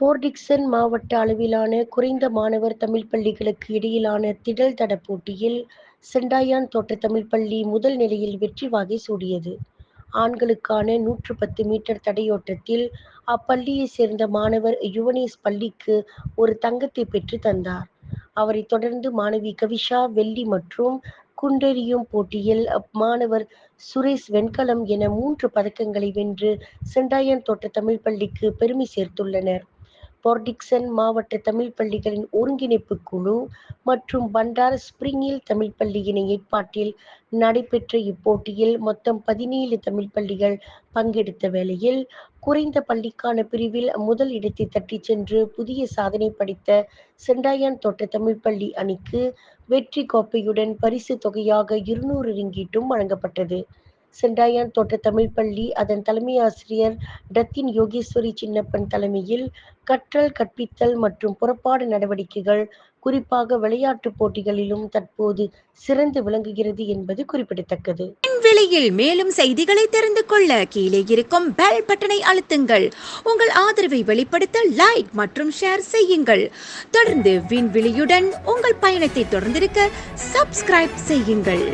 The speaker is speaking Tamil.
போர்டிக்சன் மாவட்ட அளவிலான குறைந்த மாணவர் தமிழ் பள்ளிகளுக்கு இடையிலான திடல் தட போட்டியில் செண்டாயான் தோட்ட தமிழ் பள்ளி முதல் நிலையில் வெற்றி வாகை சூடியது. ஆண்களுக்கான நூற்று பத்து மீட்டர் தடையோட்டத்தில் அப்பள்ளியைச் சேர்ந்த மாணவர் யுவனேஸ் பள்ளிக்கு ஒரு தங்கத்தை பெற்று தந்தார். அவரைத் தொடர்ந்து மாணவி கவிஷா வெள்ளி மற்றும் குண்டெறியும் போட்டியில் மாணவர் சுரேஷ் வெண்கலம் என மூன்று பதக்கங்களை வென்று செண்டாயன் தோட்ட தமிழ் பள்ளிக்கு பெருமை சேர்த்துள்ளனர். போர்டிக்சன் மாவட்ட தமிழ் பள்ளிகளின் ஒருங்கிணைப்பு குழு மற்றும் பண்டார் ஸ்பிரிங்கில் தமிழ் பள்ளியின் ஏற்பாட்டில் நடைபெற்ற இப்போட்டியில் மொத்தம் பதினேழு தமிழ் பள்ளிகள் பங்கெடுத்த வேளையில் குறைந்த பள்ளிக்கான பிரிவில் முதல் இடத்தை தட்டிச் சென்று புதிய சாதனை படைத்த செண்டாயான் தோட்ட தமிழ் பள்ளி அணிக்கு வெற்றி கோப்பையுடன் பரிசு தொகையாக இருநூறு ரிங்கீட்டும் வழங்கப்பட்டது. செண்டாயான் தோட்ட தமிழ் பள்ளி அதன் தலைமை ஆசிரியர் டத்தின் யோகேஸ்வரி சின்னப்பன் தலைமையில் கற்றல் கற்பித்தல் மற்றும் புறப்பாடு நடவடிக்கைகள் குறிப்பாக விளையாட்டு போட்டிகளிலும் தற்போது சிறந்து விளங்குகிறது என்பது குறிப்பிடத்தக்கது. விலையில் மேலும் செய்திகளை தெரிந்து கொள்ள கீழே இருக்கும் பெல் பட்டனை அழுத்துங்கள். உங்கள் ஆதரவை வெளிப்படுத்த லைக் மற்றும் ஷேர் செய்யுங்கள். தொடர்ந்து விண்வெளியுடன் உங்கள் பயணத்தை தொடர்ந்திருக்க சப்ஸ்கிரைப் செய்யுங்கள்.